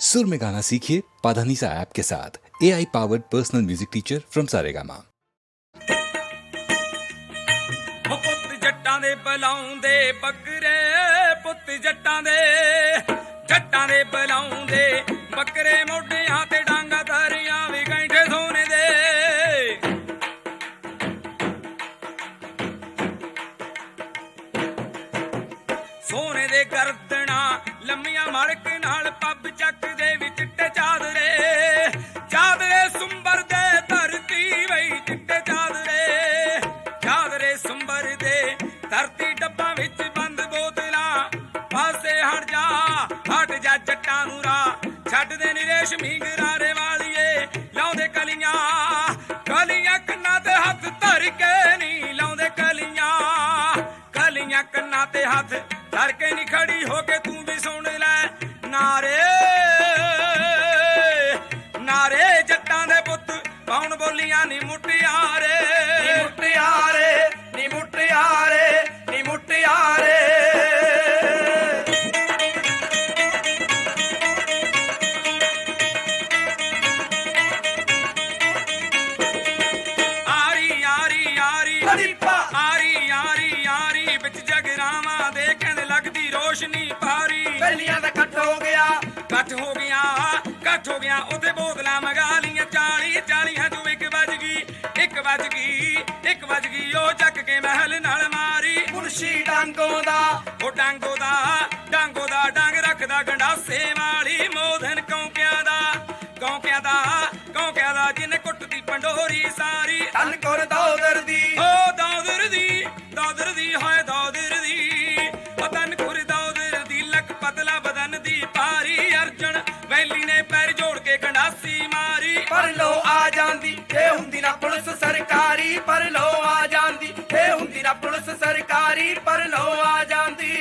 सुर में गाना सीखिए पाधानीसा ऐप के साथ। A I powered personal music teacher from Saregama जट्टां दे बकरे पुੱਤ जट्टां दे जट्टां दे बलाउंदे बकरे मोढियाँ ਛੱਡ ਦੇ ਨੀ ਕੱਠ ਹੋ ਗਿਆ ਉਹਦੇ ਬੋਤਲਾਂ ਮੰਗਾ ਲੀਆਂ 40 40 ਤੂੰ ਇੱਕ ਵੱਜ ਗਈ ਇੱਕ ਵੱਜ ਗਈ ਇੱਕ ਵੱਜ ਗਈ ਉਹ ਚੱਕ ਕੇ ਮਹਿਲ ਨਾਲ ਮਾਰੀ। ਮੁਨਸ਼ੀ ਡਾਂਗੋਂ ਦਾ ਉਹ ਡਾਂਗੋ ਦਾ ਡਾਂਗੋ ਦਾ ਪੁਲਿਸ ਸਰਕਾਰੀ ਪਰ ਲੋ ਆ ਜਾਂਦੀ। ਇਹ ਹੁੰਦੀ ਨਾ ਪੁਲਿਸ ਸਰਕਾਰੀ ਪਰ ਲੋ ਆ ਜਾਂਦੀ।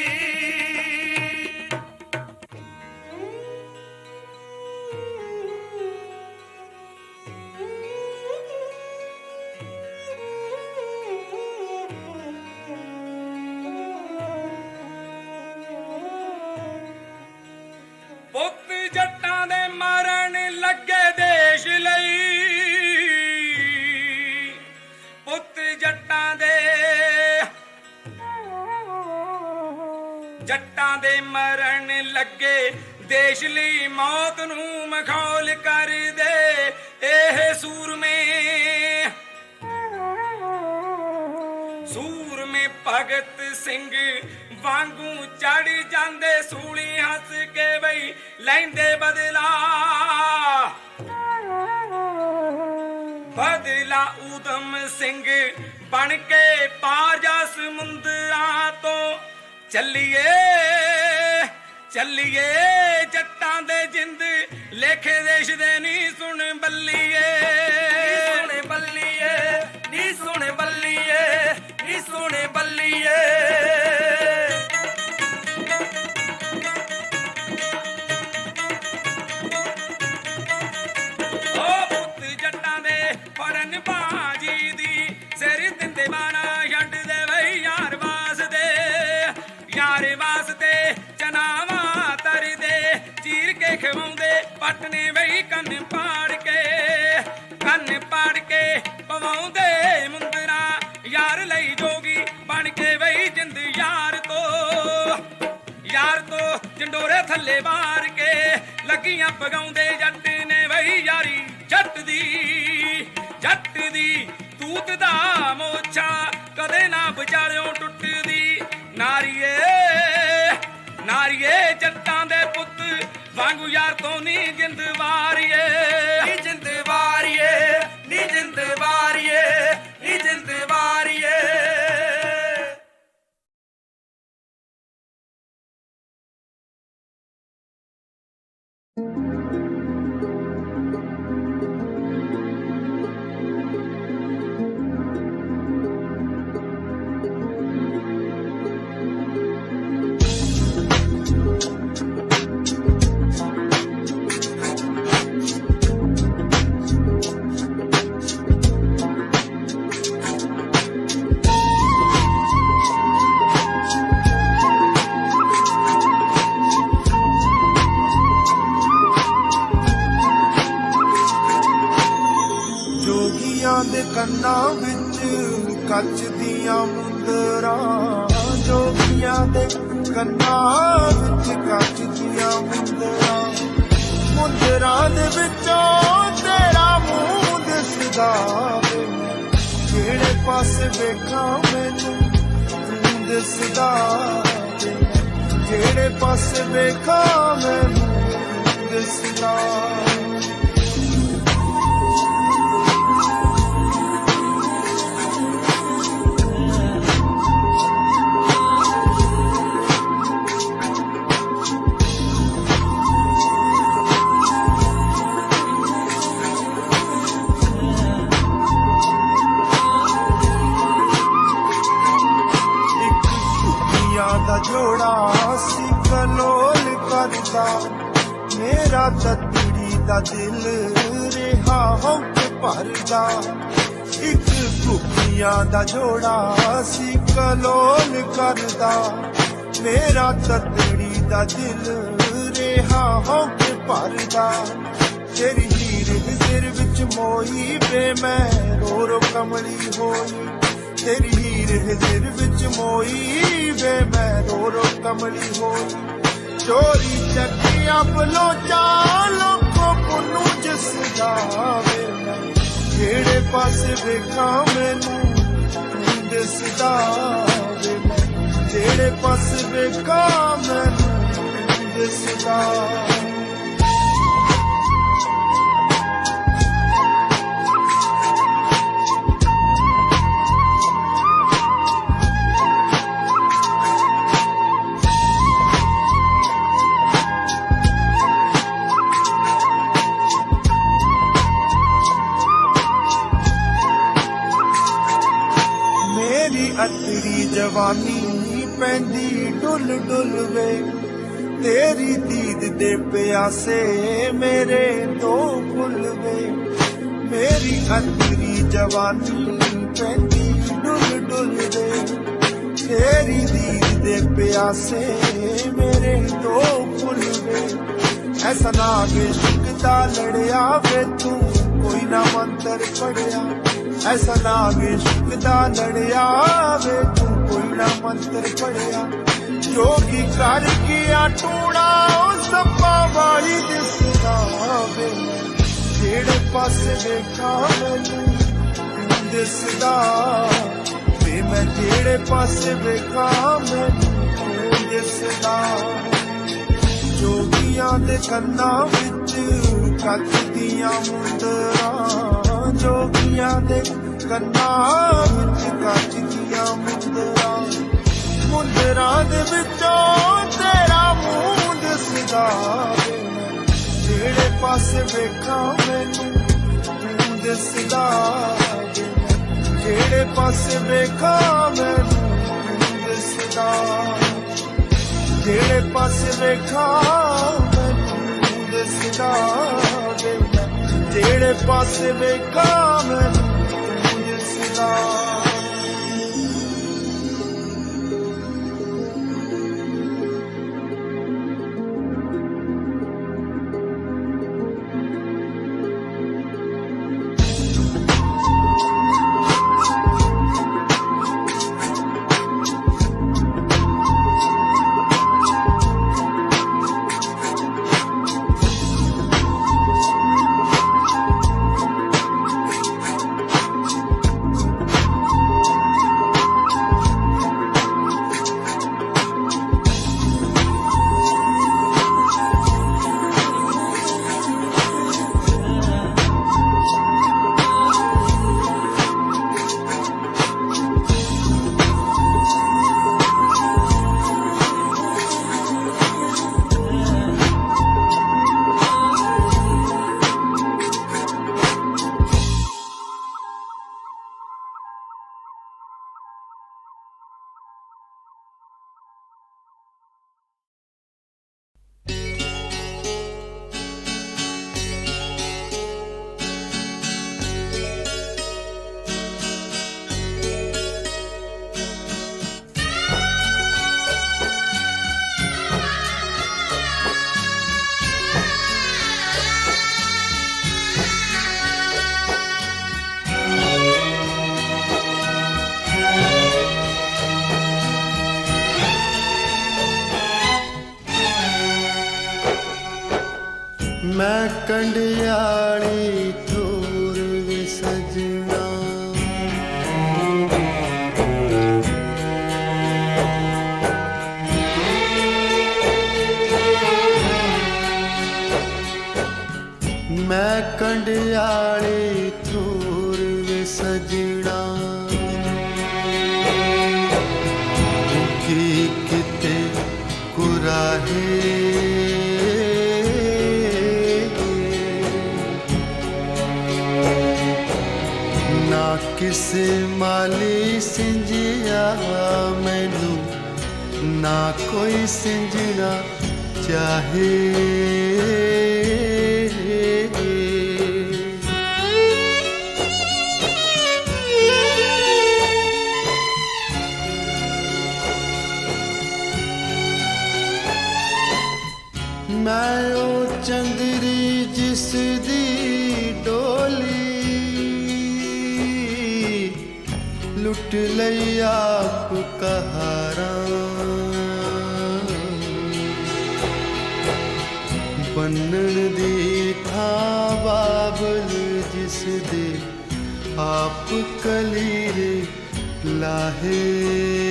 ਦੇਸ਼ ਲਈ ਮੌਤ ਨੂੰ ਮਖੌਲ ਕਰਦੇ ਇਹ ਸੂਰਮੇ। ਸੂਰਮੇ ਭਗਤ ਸਿੰਘ ਵਾਂਗੂ ਚੜ ਜਾਂਦੇ ਸੂਲੀ ਹੱਸ ਕੇ ਬਈ ਲੈਂਦੇ ਬਦਲਾ। ਬਦਲਾ ਊਧਮ ਸਿੰਘ ਬਣ ਕੇ ਪਾਜਾ ਸਮੁੰਦਰਾਂ ਤੋਂ ਚੱਲੀਏ। ਚੱਲੀਏ, ਜੱਟਾਂ ਦੇ ਜਿੰਦ, ਲੇਖੇ ਦੇਸ਼ ਦੇ ਨੀ ਸੁਣ ਬੱਲੀਏ। ਨੀ ਬੱਲੀਏ, ਨੀ ਸੁਣ ਬੱਲੀਏ, ਨੀ ਸੋਹਣੇ ਬੱਲੀਏ। ਕੰਨ ਪਾੜ ਕੇ, ਕੰਨ ਪਾੜ ਕੇ ਪਵਾਉਂਦੇ ਮੁੰਦਰਾ, ਯਾਰ ਲਈ ਜੋਗੀ ਬਣ ਕੇ ਬਈ ਜਿੰਦ ਯਾਰ ਤੋਂ। ਯਾਰ ਤੋਂ ਜੰਡੋਰੇ ਥੱਲੇ ਮਾਰ ਕੇ, ਲੱਗੀਆਂ ਪਗਾਉਂਦੇ ਜੱਟ ਨੇ ਵਈ ਯਾਰੀ ਜੱਟ ਦੀ। ਵਾਂਗੂ ਯਾਰ ਤੋਂ ਨਹੀਂ ਜਿੰਦ ਵਾਰੀਏ ਦਿਸਦਾ ਜਿਹੜੇ ਪਾਸੇ ਵੇਖਾਂ ਮੈਨੂੰ ਤੂੰ ਦਿਸਦਾ ਵੇ। ਜਿਹੜੇ ਪਾਸੇ ਵੇਖਾਂ ਮੈਨੂੰ ਦਿਸਦਾ ਕਰਦਾ ਮੇਰਾ ਤਤੜੀ ਦਾ ਦਿਲ ਰਿਹਾ ਹੋ ਕੇ ਭਰਦਾ। ਇੱਕ ਕੁੜੀਆਂ ਦਾ ਜੋੜਾ ਸੀ ਕਲੋਲ ਕਰਦਾ। ਮੇਰਾ ਤਤੜੀ ਦਾ ਦਿਲ ਰਿਹਾ ਹੋ ਕੇ ਭਰਦਾ। ਤੇਰੀ ਹੀਰ ਹਿਜ਼ਰ ਵਿੱਚ ਮੋਈ ਵੇ ਮੈਂ ਰੋ ਰੋ ਕਮਲੀ ਹੋਈ। ਤੇਰੀ ਹੀਰ ਹਿਜ਼ਰ ਵਿੱਚ ਮੋਈ ਵੇ ਮੈਂ ਰੋ ਰੋ ਕਮਲੀ ਹੋਈ। ਚੋਰੀ ਚੱਕਿਆ ਬਲੋਚਾ ਲੋਕੋ ਪੁੰਨੂ ਜਿਸ ਦਾ ਵੇ ਮੈਂ। ਜਿਹੜੇ ਪਾਸੇ ਵੇਖਾਂ ਮੈਨੂੰ? ਤੂੰ ਦਿਸਦਾ ਵੇ ਮੈਂ। ਜਿਹੜੇ ਪਾਸੇ ਵੇਖਾਂ ਮੈਨੂੰ? ਤੂੰ ਦਿਸਦਾ ਪਿਆਸੇ ਮੇਰੇ ਦੋ ਫੁੱਲ ਵੇ ਮੇਰੀ ਅਤਰੀ ਜਵਾਨੀ ਪੈਂਦੀ ਡੁੱਲ ਡੁੱਲ ਵੇ ਤੇਰੀ ਦੀਦ ਦੇ ਪਿਆਸੇ ਮੇਰੇ ਦੋ ਫੁੱਲ ਵੇ ਐਸਾ ਨਾ ਇਸ਼ਕ ਦਾ ਲੜਿਆ ਵੇ ਤੂੰ ਕੋਈ ਨਾ ਮੰਤਰ ਪੜਿਆ ਐਸਾ ਨਾ ਇਸ਼ਕ ਦਾ ਲੜਿਆ ਵੇ ਤੂੰ ਕੋਈ ਨਾ ਮੰਤਰ ਪੜਿਆ ਜੋਗੀ ਕਰ ਗਿਆ ਟੂਣਾ ਉਹ ਸੱਪਾ ਵਾਲੀ ਦਿਸਦਾ ਵੇ ਜਿਹੜੇ ਪਾਸੇ ਵੇਖਾਂ ਮੈਨੂੰ ਦਿਸਦਾ। ਵੇ ਮੈਂ ਜਿਹੜੇ ਪਾਸੇ ਵੇਖਾਂ ਮੈਨੂੰ ਦਿਸਦਾ। ਜੋਗੀਆਂ ਦੇ ਕੰਨਾਂ ਵਿੱਚ ਕੱਜਦੀਆਂ ਮੁੰਦਰਾਂ। ਜੋਗੀਆਂ ਦੇ ਕੰਨਾਂ ਵਿੱਚ ਕੱਚ ਦੀਆਂ ਮੁੰਦਰਾਂ। ਮੁੰਦਰਾਂ ਦੇ ਵਿੱਚੋਂ ਤੇਰਾ ਮੂੰਹ ਦਿਸਦਾ ਵੇ ਜਿਹੜੇ ਪਾਸੇ ਵੇਖਾਂ ਮੈਨੂੰ ਤੂੰ ਦਿਸਦਾ ਵੇ ਜਿਹੜੇ ਪਾਸੇ ਵੇਖਾਂ ਮੈਨੂੰ ਤੂੰ ਦਿਸਦਾ ਜਿਹੜੇ ਪਾਸੇ ਵੇਖਾਂ ਮੈਨੂੰ ਦਿਸਦਾ ਵੇ ਜਿਹੜੇ ਪਾਸੇ ਵੇਖਾਂ ਮੈਨੂੰ ਦਿਸਦਾ ਸਜਣਾ। ਕੀ ਕਿਤੇ ਕੁਰਾਹੇ ਨਾ ਕਿਸੇ ਮਾਲੀ ਸਿੰਜਿਆ ਮੈਨੂੰ ਨਾ ਕੋਈ ਸਿੰਜਣਾ ਚਾਹੇ। ਲੁੱਟ ਲਈ ਆਪ ਕਹਾਰਾਂ ਬੰਨਣ ਦੀ ਥਾਂ ਬਾਬਲ ਜਿਸ ਦੇ ਆਪ ਕਲੀਰੇ ਲਾਹੇ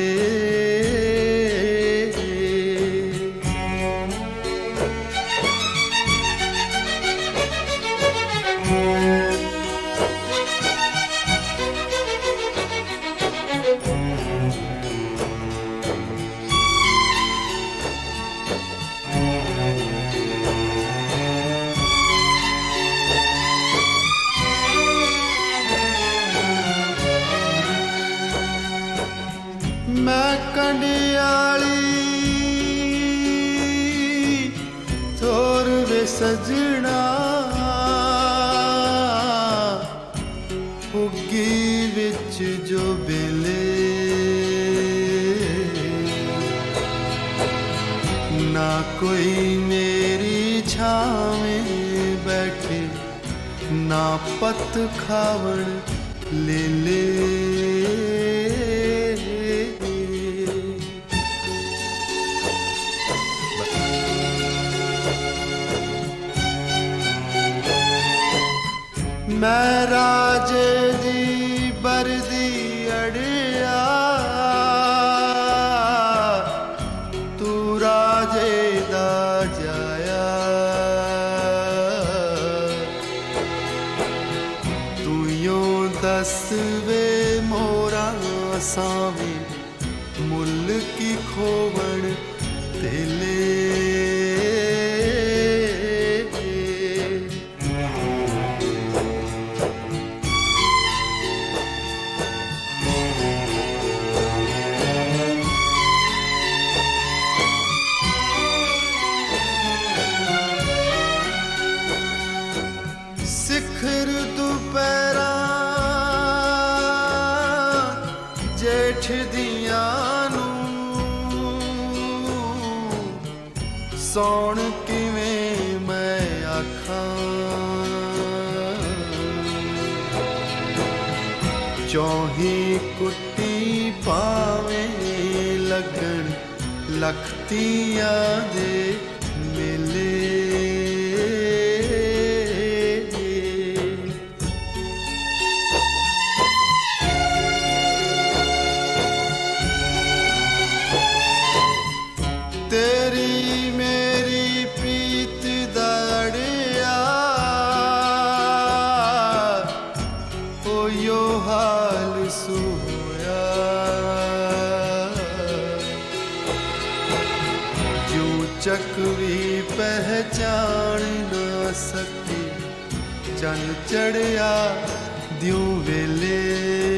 ਕੰਡਿਆਲੀ ਥੋਰ ਵੇ ਸਜਣਾ ਉੱਗੀ ਵਿੱਚ ਜੋ ਬੇਲੇ ਨਾ ਕੋਈ ਮੇਰੀ ਛਾਵੇਂ ਬੈਠੇ ਨਾ ਪਤ ਖਾਵਣ ਲੈ ਲੈ ਮੈਂ ਰਾਜੇ ਦੀ ਬਰਦੀ ਅੜਿਆ ਜੇਠ ਨੂੰ ਸੌਣ ਕਿਵੇਂ ਮੈਂ ਆਖਾਂ। ਚੌਹੀ ਕੁੱਤੀ ਪਾਵੇਂ ਲੱਗਣ ਲਖਤੀਆਂ ਦੇ ਚੱਕ ਵੀ ਪਹਿਚਾਨ ਨਾ ਸਕੀ। ਚੰਨ ਚੜਿਆ ਦਿਉ ਵੇਲੇ।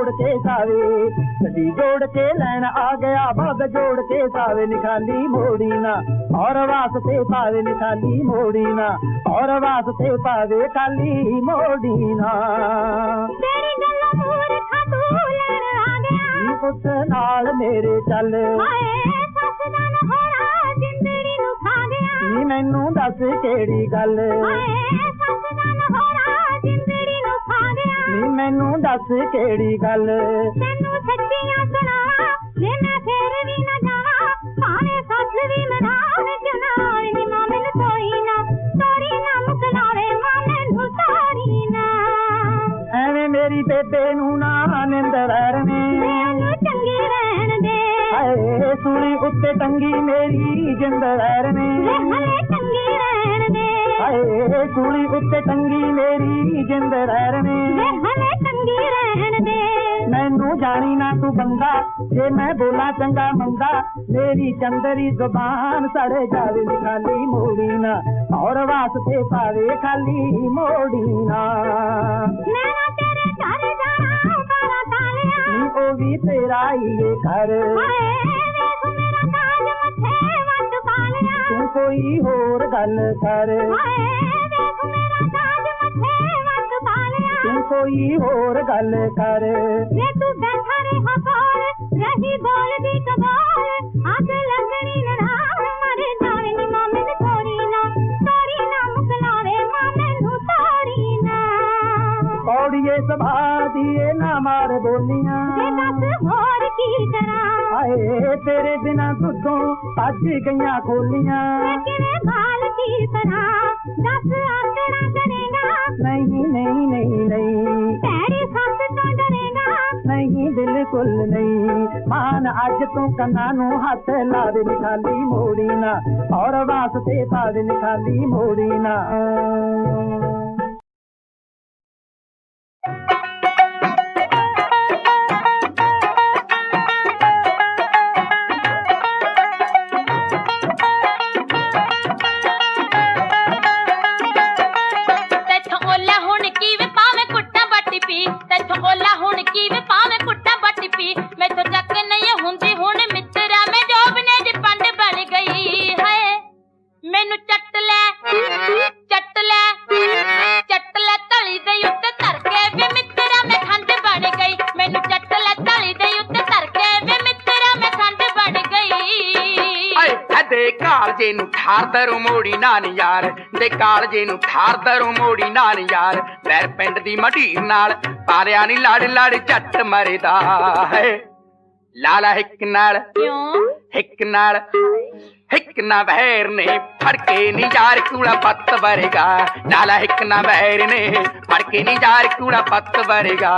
ਜੋੜ ਕੇ ਸਾਵੇ। ਗੱਡੀ ਜੋੜ ਕੇ ਲੈਣ ਆ ਗਿਆ ਭਗ ਜੋੜ ਕੇ ਸਾਵੇ। ਨਿਖਾਲੀ ਮੋੜੀ ਨਾ ਔਰ ਵਾਸਤੇ ਪਾਵੇ ਨਿਖਾਲੀ ਮੋੜੀ ਨਾ ਔਰ ਵਾਸਤੇ ਪਾਵੇ ਖਾਲੀ ਮੋੜੀ ਨਾ। ਤੇਰੀ ਗੱਲਾਂ ਮੂਰਖਾ ਤੂੰ ਲੈਣ ਆ ਗਿਆ। ਪੁੱਤ ਨਾਲ ਮੇਰੇ ਚੱਲ। ਹਾਏ ਸੱਸ ਦਾ ਨਾ ਹੋਣਾ ਜਿੰਦੜੀ ਨੂੰ ਖਾ ਗਿਆ। ਨੀ ਮੈਨੂੰ ਦੱਸ ਕਿਹੜੀ ਗੱਲ। ਹਾਏ ਨੀ ਮੈਨੂੰ ਦੱਸ ਕਿਹੜੀ ਗੱਲ? ਤੈਨੂੰ ਸੱਚੀਆਂ ਸੁਣਾਵਾਂ ਜੇ ਮੈਂ ਫੇਰ ਵੀ ਨਾ ਜਾਵਾਂ ਭਾਵੇਂ ਸੱਸ ਵੀ ਮਨਾਵੇ ਕਿਉਂ ਨਾ ਮਾਂ ਮੈਨੂੰ ਤੋਰੀ ਨਾ। ਤੋਰੀ ਨਾ ਮੁਕਲਾਵੇ ਮਾਂ ਮੈਨੂੰ ਤੋਰੀ ਨਾ। ਐਵੇਂ ਮੇਰੀ ਬੇਬੇ ਨੂੰ ਨਾ ਨਿੰਦਰ ਰਵੇਂ ਮੈਨੂੰ ਚੰਗੀ ਰਹਿਣ ਦੇ। ਹਾਏ ਸੁਣੀ ਉੱਤੇ ਟੰਗੀ ਮੇਰੀ ਜਿੰਦ ਰਵੇਂ ਹਲੇ ਚੰਗੀ ਦੇ ਹਾਏ ਸੁਣੀ ਉੱਤੇ ਟੰਗੀ ਮੇਰੀ ਜਿੰਦ ਵੇ ਰਵੇਂ ਹਲੇ ਚੰਗੀ ਰਹਿਣ ਦੇ ਮੈਨੂੰ ਜਾਣੀ ਨਾ ਤੂੰ ਬੰਦਾ ਜੇ ਮੈਂ ਬੋਲਾਂ ਚੰਗਾ ਮੰਦਾ ਮੇਰੀ ਚੰਦਰੀ ਜ਼ੁਬਾਨ ਸੜੇ ਜਾਵੇ ਨੀ ਖਾਲੀ ਮੋੜੀ ਨਾ ਔਰ ਵਾਸਤੇ ਪਾਵੇ ਖਾਲੀ ਮੋੜੀ ਨਾ ਮੈਂ ਨਾ ਤੇਰੇ ਘਰ ਜਾਣਾ ਬਾਰਾ ਤਾਲਿਆ ਨੀ ਉਹ ਵੀ ਤੇਰਾ ਹੀ ਏ ਘਰ ਹਾਏ ਤੂੰ ਕੋਈ ਹੋਰ ਗੱਲ ਕਰ। ਹਾਏ ਵੇਖ ਮੇਰਾ ਤਾਜ ਮੱਥੇ ਵੱਟ ਪਾ ਲਿਆ ਤੂੰ ਕੋਈ ਹੋਰ ਗੱਲ ਕਰ। ਜੇ ਤੂੰ ਬੈਠਾ ਰਿਹਾ ਕੋਲ ਰਹੀ ਬੋਲਦੀ ਕਬਾਲ ਅੱਗ ਲੱਗਣੀ ਨਨਾਣ ਮਰ ਜਾਵੇ ਨੀ ਮਾਂ ਮੈਨੂੰ ਤੋਰੀ ਨਾ ਤੋਰੀ ਨਾ ਮੁਕਲਾਵੇ ਮਾਂ ਮੈਨੂੰ ਤੋਰੀ ਨਾ। ਕੌੜੀਏ ਸੁਭਾਅ ਦੀਏ ਨਾ ਮਾਰ ਬੋਲੀਆਂ। ਤੇਰੇ ਬਿਨਾ ਦੁੱਧੋਂ ਭੱਜ ਗਈਆਂ ਖੋਲੀਆਂ। ਮੈਂ ਕਿਵੇਂ ਬਾਲ ਕੀ ਕਰਾਂ ਦੱਸ ਆਸਰਾ ਕਰੇਗਾ? ਨਹੀਂ ਨਹੀਂ ਨਹੀਂ ਨਹੀਂ। ਤੇਰੀ ਸੱਸ ਤੋਂ ਡਰੇਗਾ? ਨਹੀਂ ਬਿਲਕੁਲ ਨਹੀਂ। ਮਾਨ ਅੱਜ ਤੂੰ ਕੰਨਾਂ ਨੂੰ ਹੱਥ ਲਾ ਦੇ ਨੀ ਖਾਲੀ ਮੋੜੀ ਨਾ। ਔਰ ਵਾਸਤੇ ਪਾ ਦੇ ਨੀ ਖਾਲੀ ਮੋੜੀ ਨਾ। ਕਾਲਜੇ ਨੂੰ ਠਾਰ ਦਰੂ ਮੋੜੀ ਨਾਨ ਯਾਰ। ਵੈਰ ਪਿੰਡ ਦੀ ਮਢੀਰ ਨਾਲ ਪਾਰਿਆ ਨਹੀਂ ਲੜ ਲੜ ਝੱਟ ਮਰਦਾ ਹੈ। ਲਾਲਾ ਹਿੱਕ ਨਾਲ ਕਿਉਂ? ਹਿੱਕ ਨਾਲ ਹਿੱਕ ਨਾ ਬਹਿਰ ਨੇ ਫੜ ਕੇ ਨੀ ਯਾਰ ਕੂੜਾ ਪੱਤ ਵਰਗਾ। ਲਾਲਾ ਹਿੱਕ ਨਾ ਬਹਿਰ ਨੇ ਫੜ ਕੇ ਨੀ ਯਾਰ ਕੂੜਾ ਪੱਤ ਵਰਗਾ।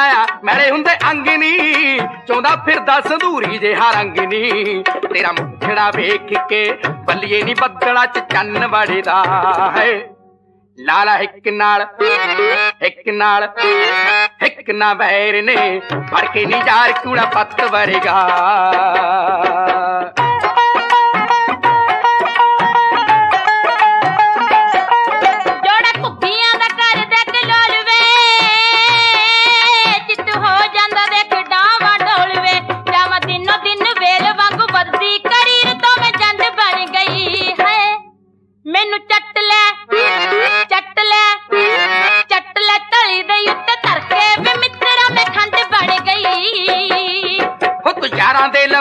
ਹੱਥ ਲਾਇਆ ਮੈਲੇ ਹੁੰਦੇ ਅੰਗ ਨੀ ਫਿਰਦਾ ਸੰਧੂਰੀ ਜਿਹਾ ਰੰਗ ਤੇਰਾ ਮੁਖੜਾ ਵੇਖ ਕੇ ਬੱਲੀਏ ਨੀ ਬੱਦਲਾ ਚ ਚੰਨ ਵੜਦਾ ਹੈ। ਲਾਲਾ ਇੱਕ ਨਾਲ ਇੱਕ ਨਾਲ, ਇੱਕ ਨਾ ਵੈਰ ਨੇ। ਫੜ ਕੇ ਨੀ ਯਾਰ ਕੂੜਾ ਪੱਤ ਵਰਗਾ।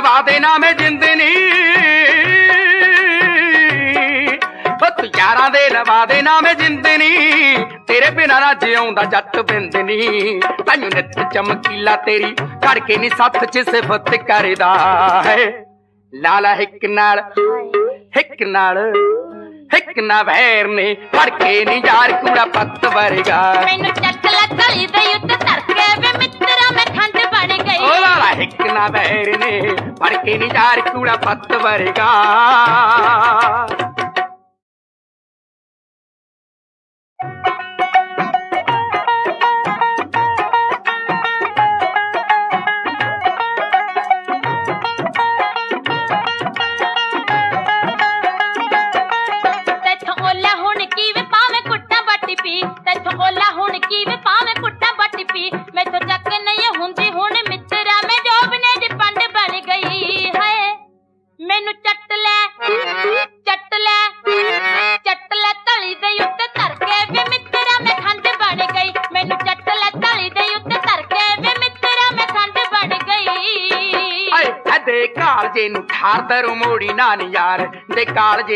ਯਾਰਾਂ ਦੇ ਲਵਾ ਦੇ ਜਿੰਦਨੀ ਤੂੰ ਯਾਰਾਂ ਦੇ ਲਵਾ ਦੇ ਨਾ ਮੈਂ ਜਿੰਦਨੀ ਤੇਰੇ ਬਿਨਾਂ ਨਾ ਜਿਉਂਦਾ ਜੱਟ ਬਿੰਦਨੀ ਤੈਨੂੰ ਨਿੱਤ ਚਮਕੀਲਾ ਤੇਰੀ ਕਰਕੇ ਨਹੀਂ ਸੱਤ ਚ ਸਿਫਤ ਕਰਦਾ ਹੈ। ਲਾਲਾ ਹਿੱਕ ਨਾਲ ਹਿੱਕ ਨਾਲ। ਨਾ ਵੈਰ ਨੇ ਫੜ ਕੇ ਨਹੀਂ ਯਾਰ ਕੂੜਾ ਪੱਤ ਵਰਗਾ। ਮੈਨੂੰ ਚੱਕ ਲੈ ਗਲੀ ਦੇ ਉੱਤੇ ਧਰ ਕੇ ਵੇ ਮਿੱਤਰਾ ਮੈਂ ਖੰਡ ਬਣ ਓ ਗਈ ਲਾਲਾ ਹਿੱਕ ਨਾ ਵੈਰ ਨੇ ਫੜ ਕੇ ਨਹੀਂ ਯਾਰ ਕੂੜਾ ਪੱਤ ਵਰਗਾ।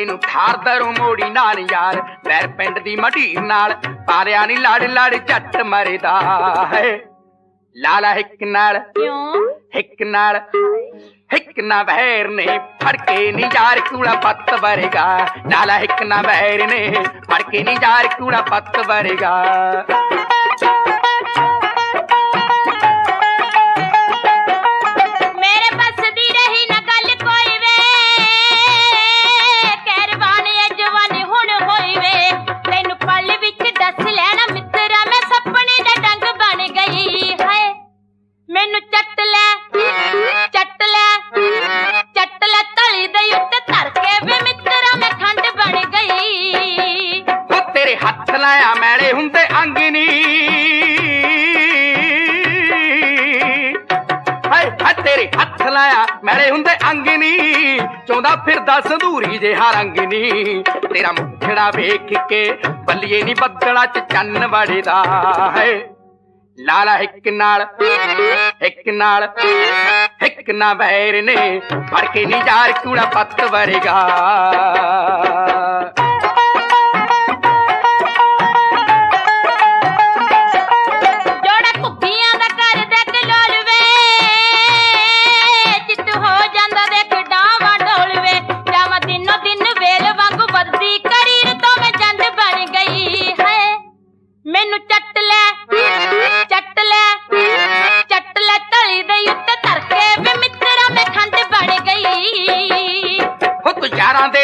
ਕਾਲਜੇ ਨੂੰ ਠਾਰਦਰੋਂ ਮੋੜੀ ਨਾਨ ਯਾਰ। ਵੈਰ ਪਿੰਡ ਦੀ ਮਢੀਰ ਨਾਲ ਪਾਰਿਆ ਨਹੀਂ ਲੜ ਲੜ ਝੱਟ ਮਰਦਾ ਹੈ। ਲਾਲਾ ਹਿੱਕ ਨਾਲ ਕਿਉਂ? ਹਿੱਕ ਨਾਲ ਹਿੱਕ ਨਾ ਵੈਰ ਨੇ ਫੜ ਕੇ ਨਹੀਂ ਯਾਰ ਕੂੜਾ ਪੱਤ ਵਰਗਾ। ਲਾਲਾ ਹਿੱਕ ਨਾ ਵੈਰ ਨੇ ਫੜ ਕੇ ਨਹੀਂ ਯਾਰ ਕੂੜਾ ਪੱਤ ਵਰਗਾ। ਮੈਲੇ ਅੰਗਨੀ ਚੌਂਦਾ ਫਿਰਦਾ ਸੰਧੂਰੀ ਜਿਹਾ ਰੰਗਨੀ ਤੇਰਾ ਮੁਖੜਾ ਵੇਖ ਕੇ ਬੱਲੀਏ ਨਹੀਂ ਬੱਦਲਾ ਚ ਚੰਨ ਵੜਦਾ ਹੈ। ਲਾਲਾ ਇੱਕ ਨਾਲ ਇੱਕ ਨਾਲ, ਇੱਕ ਨਾ ਵੈਰ ਨੇ ਫੜ ਕੇ ਨਹੀਂ ਯਾਰ ਕੂੜਾ ਪੱਤ ਵਰਗਾ।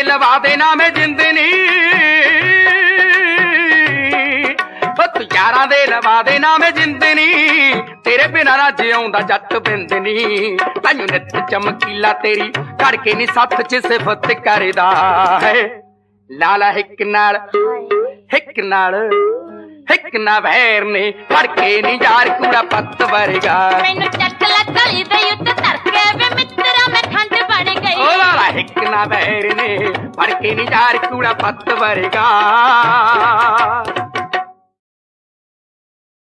ਲਵਾ ਦੇ ਨਾ ਮੈਂ ਜਿੰਦਨੀ ਹੋ ਯਾਰਾਂ ਦੇ ਲਵਾ ਦੇ ਮੈਂ ਜਿੰਦਨੀ ਤੇਰੇ ਬਿਨਾਂ ਨਾ ਜਿਉਂਦਾ ਜੱਟ ਬਿੰਦਨੀ ਤੈਨੂੰ ਨਿੱਤ ਚਮਕੀਲਾ ਤੇਰੀ ਕਰਕੇ ਨਹੀਂ ਸੱਥ ਚ ਸਿਫਤ ਕਰਦਾ। ਹੈ। ਲਾਲਾ ਹਿੱਕ ਨਾਲ ਹਿੱਕ ਨਾਲ। ਹਿੱਕ ਨਾ ਵੈਰ ਨੇ ਫੜ ਕੇ ਨਹੀਂ ਯਾਰ ਕੂੜਾ ਪੱਤ ਵਰਗਾ। ਮੈਨੂੰ ਚੱਕ ਲੈ ਤਲੀ ਦੇ ਉੱਤੇ ਧਰ ਕੇ ਵੇ ਮਿੱਤਰਾ ਮੈਂ ਖੰਡ ਬਣ ਗਈ। ਓ ਲਾਲਾ ਹਿੱਕ ਨਾ ਵੈਰ ਨੇ ਫੜ ਕੇ ਨਹੀਂ ਯਾਰ ਕੂੜਾ ਪੱਤ ਵਰਗਾ।